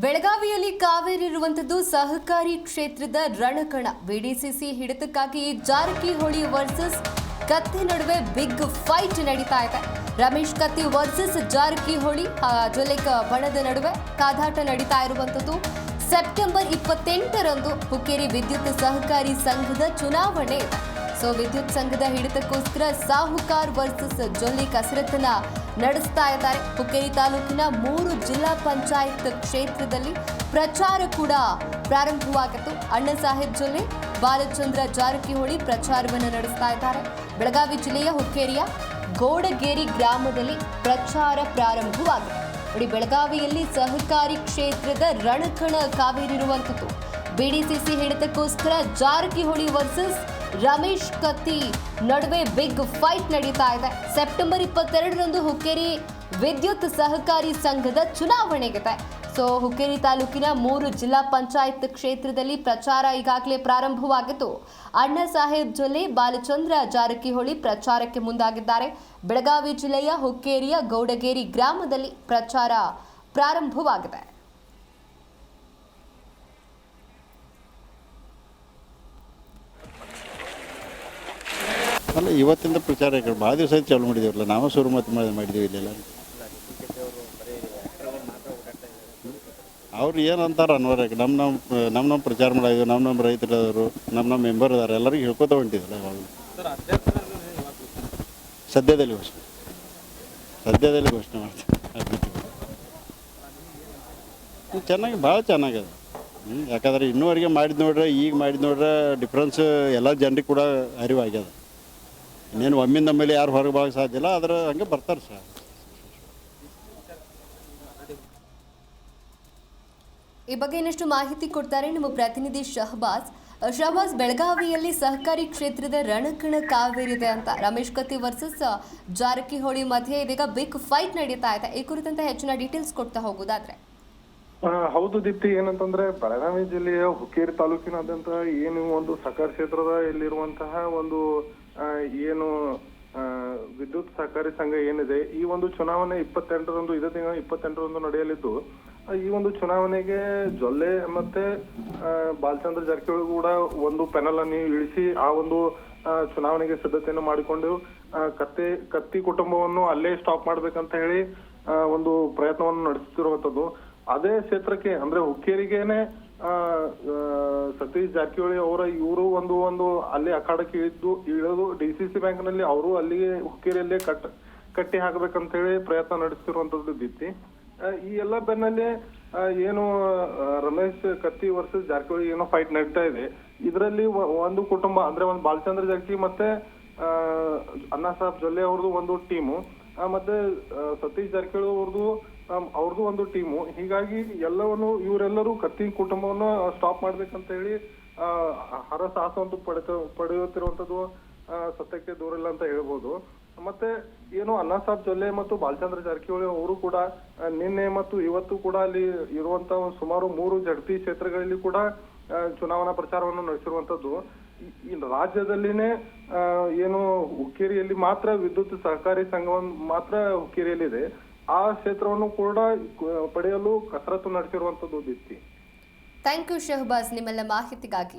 ಬೆಳಗಾವಿಯಲ್ಲಿ ಕಾವೇರಿ ಇರುವಂತದ್ದು ಸಹಕಾರಿ ಕ್ಷೇತ್ರದ ರಣಕಣ. ಬಿಡಿಸಿಸಿ ಹಿಡಿತಕ್ಕಾಗಿ ಜಾರಕಿಹೊಳಿ ವರ್ಸಸ್ ಕತ್ತಿ ನಡುವೆ ಬಿಗ್ ಫೈಟ್ ನಡೀತಾ ಇದೆ. ರಮೇಶ್ ಕತ್ತಿ ವರ್ಸಸ್ ಜಾರಕಿಹೊಳಿ ಜೊಲೆಕ ಬಣದ ನಡುವೆ ಕಾದಾಟ ನಡೀತಾ ಇರುವಂತದ್ದು. ಸೆಪ್ಟೆಂಬರ್ ಇಪ್ಪತ್ತೆಂಟರಂದು ಹುಕ್ಕೇರಿ ವಿದ್ಯುತ್ ಸಹಕಾರಿ ಸಂಘದ ಚುನಾವಣೆ ಸೊ ವಿದ್ಯುತ್ ಸಂಘದ ಹಿಡಿತಕ್ಕೋಸ್ಕರ ಸಾಹುಕಾರ್ ವರ್ಸಸ್ ಜೊಲ್ಲಿ ಕಸರತ್ತನ್ನ ನಡೆಸ್ತಾ ಇದ್ದಾರೆ. ಹುಕ್ಕೇರಿ ತಾಲೂಕಿನ ಮೂರು ಜಿಲ್ಲಾ ಪಂಚಾಯತ್ ಕ್ಷೇತ್ರದಲ್ಲಿ ಪ್ರಚಾರ ಕೂಡ ಪ್ರಾರಂಭವಾಗಿತ್ತು. ಅಣ್ಣ ಸಾಹೇಬ್ ಜೊಲ್ಲೆ, ಬಾಲಚಂದ್ರ ಜಾರಕಿಹೊಳಿ ಪ್ರಚಾರವನ್ನು ನಡೆಸ್ತಾ ಇದ್ದಾರೆ. ಬೆಳಗಾವಿ ಜಿಲ್ಲೆಯ ಹುಕ್ಕೇರಿಯ ಗೋಡಗೇರಿ ಗ್ರಾಮದಲ್ಲಿ ಪ್ರಚಾರ ಪ್ರಾರಂಭವಾಗಿದೆ ನೋಡಿ ಬೆಳಗಾವಿಯಲ್ಲಿ ಸಹಕಾರಿ ಕ್ಷೇತ್ರದ ರಣಕಣ ಕಾವೇರಿರುವಂಥದ್ದು. ಬಿಡಿಸಿಸಿ ಹಿಡಿತಕ್ಕೋಸ್ಕರ ಜಾರಕಿಹೊಳಿ ವರ್ಸಸ್ ರಮೇಶ್ ಕತ್ತಿ ನಡುವೆ ಬಿಗ್ ಫೈಟ್ ನಡೀತಾ ಇದೆ. ಸೆಪ್ಟೆಂಬರ್ ಇಪ್ಪತ್ತೆರಡರಂದು ಹುಕ್ಕೇರಿ ವಿದ್ಯುತ್ ಸಹಕಾರಿ ಸಂಘದ ಚುನಾವಣೆಗಿದೆ ಸೊ, ಹುಕ್ಕೇರಿ ತಾಲೂಕಿನ ಮೂರು ಜಿಲ್ಲಾ ಪಂಚಾಯತ್ ಕ್ಷೇತ್ರದಲ್ಲಿ ಪ್ರಚಾರ ಈಗಾಗಲೇ ಪ್ರಾರಂಭವಾಗಿದ್ದು ಅಣ್ಣ ಸಾಹೇಬ್ ಜೊಲ್ಲೆ, ಬಾಲಚಂದ್ರ ಜಾರಕಿಹೊಳಿ ಪ್ರಚಾರಕ್ಕೆ ಮುಂದಾಗಿದ್ದಾರೆ. ಬೆಳಗಾವಿ ಜಿಲ್ಲೆಯ ಹುಕ್ಕೇರಿಯ ಗೌಡಗೇರಿ ಗ್ರಾಮದಲ್ಲಿ ಪ್ರಚಾರ ಪ್ರಾರಂಭವಾಗಿದೆ. ಅಲ್ಲ, ಇವತ್ತಿಂದ ಪ್ರಚಾರ ಕಡೆ ಭಾಳ ದಿವಸ ಆಯ್ತು ಚಾಲು ಮಾಡಿದೇವಲ್ಲ ನಾವು ಶುರು ಮತ್ತೆ ಮಾಡಿ- ಇಲ್ಲೆಲ್ಲ ಅವ್ರು ಏನು ಅಂತಾರೆ ಅನ್ನೋರಕ್ಕೆ ನಮ್ಮ ನಮ್ಮ ನಮ್ಮ ನಮ್ಮ ಪ್ರಚಾರ ಮಾಡಿದ್ರು ನಮ್ಮ ನಮ್ಮ ರೈತರವರು ನಮ್ಮ ನಮ್ಮ ಮೆಂಬರ್ ಅದಾರೆ ಎಲ್ಲರಿಗೂ ಹೇಳ್ಕೊತ ಹೊಂಟಿದ್ರಲ್ಲ ಅವಾಗ ಸದ್ಯದಲ್ಲಿ ಘೋಷಣೆ. ಸದ್ಯದಲ್ಲಿ ಘೋಷಣೆ ಮಾಡ್ತೀವಿ ಚೆನ್ನಾಗಿ, ಭಾಳ ಚೆನ್ನಾಗಿದೆ. ಹ್ಞೂ ಯಾಕಂದ್ರೆ ಇನ್ನೂವರೆಗೆ ಮಾಡಿದ ನೋಡ್ರೆ, ಈಗ ಮಾಡಿದ ನೋಡ್ರೆ ಡಿಫ್ರೆನ್ಸ್ ಎಲ್ಲ ಜನರಿಗೆ ಕೂಡ ಅರಿವಾಗ್ಯದ. ಇನ್ನೇನು ಒಮ್ಮಿಂದ ಮೇಲೆ ಯಾರು ಹೊರಗೆ ಭಾಗ ಸಾಧ್ಯ ಇಲ್ಲ ಹಂಗೆ ಬರ್ತಾರೆ ಸರ್. ಈ ಬಗ್ಗೆ ಇನ್ನಷ್ಟು ಮಾಹಿತಿ ಕೊಡ್ತಾರೆ ನಮ್ಮ ಪ್ರತಿನಿಧಿ ಶಹಬಾಸ್. ಶಹಬಾಸ್, ಬೆಳಗಾವಿಯಲ್ಲಿ ಸಹಕಾರಿ ಕ್ಷೇತ್ರದ ರಣಕಣ ಕಾವೇರಿದೆ ಅಂತ. ರಮೇಶ್ ಕತ್ತಿ ವರ್ಸಸ್ ಜಾರಕಿಹೊಳಿ ಮಧ್ಯೆ ಇದೀಗ ಬಿಗ್ ಫೈಟ್ ನಡೀತಾ ಇದೆ. ಈ ಕುರಿತಂತೆ ಹೆಚ್ಚಿನ ಡೀಟೇಲ್ಸ್ ಕೊಡ್ತಾ ಹೋಗೋದಾದ್ರೆ. ಹೌದು ದೀಪ್ತಿ, ಏನಂತಂದ್ರೆ ಬೆಳಗಾವಿ ಜಿಲ್ಲೆಯ ಹುಕ್ಕೇರಿ ತಾಲೂಕಿನಾದ್ಯಂತ ಏನು ಒಂದು ಸಹಕಾರ ಕ್ಷೇತ್ರದ ಇಲ್ಲಿರುವಂತಹ ಒಂದು ಏನು ವಿದ್ಯುತ್ ಸಹಕಾರಿ ಸಂಘ ಏನಿದೆ, ಈ ಒಂದು ಚುನಾವಣೆ ಇಪ್ಪತ್ತೆಂಟರಂದು, ಇದೇ ತಿಂಗಳ ಇಪ್ಪತ್ತೆಂಟರಂದು ನಡೆಯಲಿದ್ದು ಈ ಒಂದು ಚುನಾವಣೆಗೆ ಜೊಲ್ಲೆ ಮತ್ತೆ ಬಾಲಚಂದ್ರ ಜಾರಕಿಹೊಳಿ ಕೂಡ ಒಂದು ಪೆನಲ್ ಅನ್ನು ಇಳಿಸಿ ಆ ಒಂದು ಚುನಾವಣೆಗೆ ಸಿದ್ಧತೆಯನ್ನು ಮಾಡಿಕೊಂಡು ಕತ್ತಿ ಕತ್ತಿ ಕುಟುಂಬವನ್ನು ಅಲ್ಲೇ ಸ್ಟಾಪ್ ಮಾಡ್ಬೇಕಂತ ಹೇಳಿ ಒಂದು ಪ್ರಯತ್ನವನ್ನು ನಡೆಸುತ್ತಿರುವಂತದ್ದು ಅದೇ ಕ್ಷೇತ್ರಕ್ಕೆ, ಅಂದ್ರೆ ಹುಕ್ಕೇರಿಗೇನೆ ಸತೀಶ್ ಜಾರಕಿಹೊಳಿ ಅವರ ಇವರು ಒಂದು ಒಂದು ಅಲ್ಲಿ ಅಖಾಡಕ್ಕೆ ಇಳಿದು ಇಳಿದು ಡಿ ಸಿ ಸಿ ಬ್ಯಾಂಕ್ನಲ್ಲಿ ಅವರು ಅಲ್ಲಿಗೆ ಹುಕ್ಕೇರಿಯಲ್ಲೇ ಕಟ್, ಕಟ್ಟಿ ಹಾಕ್ಬೇಕಂತ ಹೇಳಿ ಪ್ರಯತ್ನ ನಡೆಸ್ತಿರುವಂತದ್ದು ಬಿತ್ತಿ ಈ ಎಲ್ಲ ಬೆನ್ನಲ್ಲೇ ಏನು ರಮೇಶ್ ಕತ್ತಿ ವರ್ಸಸ್ ಜಾರಕಿಹೊಳಿ ಏನೋ ಫೈಟ್ ನಡೀತಾ ಇದೆ. ಇದರಲ್ಲಿ ಒಂದು ಕುಟುಂಬ, ಅಂದ್ರೆ ಒಂದು ಬಾಲಚಂದ್ರ ಜಾರಕಿ ಮತ್ತೆ ಅಣ್ಣಾ ಸಾಹೇಬ್ ಜೊಲ್ಲೆ ಅವ್ರದ್ದು ಒಂದು ಟೀಮು. ಮತ್ತೆ ಸತೀಶ್ ಜಾರಕಿಹೊಳಿ ಅವ್ರದ್ದು ಅವ್ರದ್ದು ಒಂದು ಟೀಮು. ಹೀಗಾಗಿ ಎಲ್ಲವನ್ನು ಇವರೆಲ್ಲರೂ ಕತ್ತಿ ಕುಟುಂಬವನ್ನು ಸ್ಟಾಪ್ ಮಾಡ್ಬೇಕಂತ ಹೇಳಿ ಹರಸಾಹಸವನ್ನು ಪಡೆತ, ಪಡೆಯುತ್ತಿರುವಂತದ್ದು ಸತ್ಯಕ್ಕೆ ದೂರ ಇಲ್ಲ ಅಂತ ಹೇಳ್ಬೋದು. ಮತ್ತೆ ಏನು ಅಣ್ಣಾ ಸಾಬ್ ಜೊಲ್ಲೆ ಮತ್ತು ಬಾಲಚಂದ್ರ ಜಾರಕಿಹೊಳಿ ಅವರು ಕೂಡ ನಿನ್ನೆ ಮತ್ತು ಇವತ್ತು ಕೂಡ ಅಲ್ಲಿ ಇರುವಂತ ಸುಮಾರು ಮೂರು ಜಡ್ತಿ ಕ್ಷೇತ್ರಗಳಲ್ಲಿ ಕೂಡ ಚುನಾವಣಾ ಪ್ರಚಾರವನ್ನು ನಡೆಸಿರುವಂತದ್ದು. ರಾಜ್ಯದಲ್ಲಿನೇ ಏನು ಹುಕ್ಕೇರಿಯಲ್ಲಿ ಮಾತ್ರ ವಿದ್ಯುತ್ ಸಹಕಾರಿ ಸಂಘವನ್ನು ಮಾತ್ರ ಹುಕ್ಕೇರಿಯಲ್ಲಿದೆ. ಆ ಕ್ಷೇತ್ರವನ್ನು ಕೂಡ ಪಡೆಯಲು ಕಸರತ್ತು ನಡೆಸಿರುವಂತದ್ದು ಬಿತ್ತಿ. ಥ್ಯಾಂಕ್ ಯು ಶಹಬಾಜ್ ನಿಮ್ಮೆಲ್ಲ ಮಾಹಿತಿಗಾಗಿ.